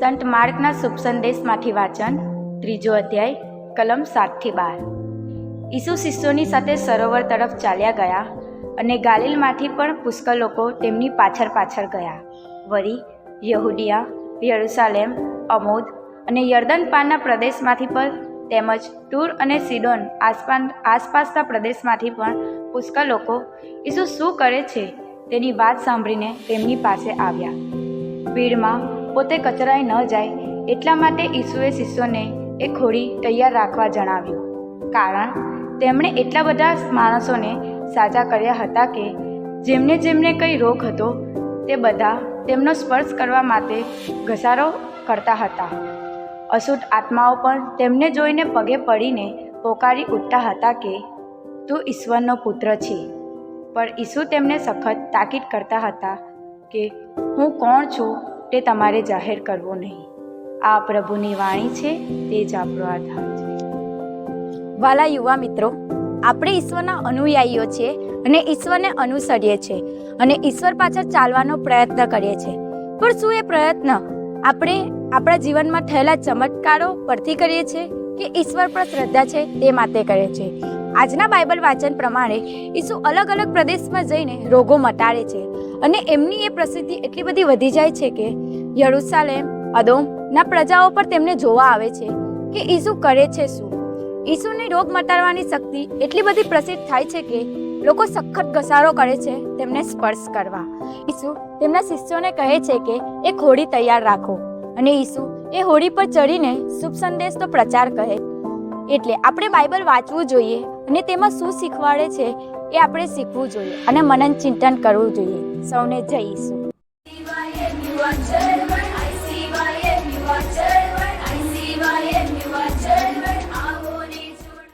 સંત માર્ગના શુભ સંદેશમાંથી વાંચન, ત્રીજો અધ્યાય, કલમ સાતથી બાર. ઈસુ શિષ્યોની સાથે સરોવર તરફ ચાલ્યા ગયા અને ગાલિલમાંથી પણ પુષ્કળ લોકો તેમની પાછળ પાછળ ગયા. વળી યહુડિયા યરુસાલેમ, અમોદ અને યર્દન પારના પ્રદેશમાંથી પણ તેમજ ટૂર અને સિડોન આસપાસ આસપાસના પ્રદેશમાંથી પણ પુષ્કળ લોકો ઈસુ શું કરે છે તેની વાત સાંભળીને તેમની પાસે આવ્યા. ભીડમાં પોતે કચરાઈ ન જાય એટલા માટે ઈસુએ શિષ્યોને એ ખોડી તૈયાર રાખવા જણાવ્યું. કારણ, તેમણે એટલા બધા માણસોને સાજા કર્યા હતા કે જેમને જેમને કંઈ રોગ હતો, તે બધા તેમનો સ્પર્શ કરવા માટે ઘસારો કરતા હતા. અશુદ્ધ આત્માઓ પણ તેમને જોઈને પગે પડીને પોકારી ઉઠતા હતા કે, તું ઈશ્વરનો પુત્ર છે. પણ ઈસુ તેમને સખત તાકીદ કરતા હતા કે, હું કોણ છું તે તમારે જાહેર કરવું નહીં. આ પ્રભુની વાણી છે, તે જ આપણો આધાર છે. વાલા યુવા મિત્રો, આપણે ઈશ્વરના અનુયાયીઓ છીએ અને ઈશ્વરને અનુસરીએ છીએ અને ઈશ્વર પાછળ ચાલવાનો પ્રયત્ન કરીએ છીએ. પણ શું એ પ્રયત્ન? આપણે આપણા જીવનમાં થયેલા ચમત્કારો પરથી કરીએ છીએ કે ઈશ્વર પર શ્રદ્ધા છે, તે માટે કરીએ છીએ આજના બાઇબલ વાંચન પ્રમાણે ઈસુ અલગ અલગ પ્રદેશમાં જઈને રોગો મટાડે છે અને એમની એ પ્રસિદ્ધિ એટલી બધી વધી જાય છે કે યરુસાલેમ, અદોમના પ્રજાઓ પર તેમને જોવા આવે છે કે ઈસુ કરે છે શું. ઈસુની રોગ મટાડવાની શક્તિ એટલી બધી પ્રસિદ્ધ થાય છે કે લોકો સખત ઘસારો કરે છે તેમને સ્પર્શ કરવા. ઈસુ તેમના શિષ્યોને કહે છે કે એ હોડી તૈયાર રાખો અને ઈસુ એ હોડી પર ચડીને શુભ સંદેશનો પ્રચાર કહે. એટલે આપણે બાઇબલ વાંચવું જોઈએ અને તેમાં શું શીખવાડે છે એ આપણે શીખવું જોઈએ અને મનન ચિંતન કરવું જોઈએ. સૌને જય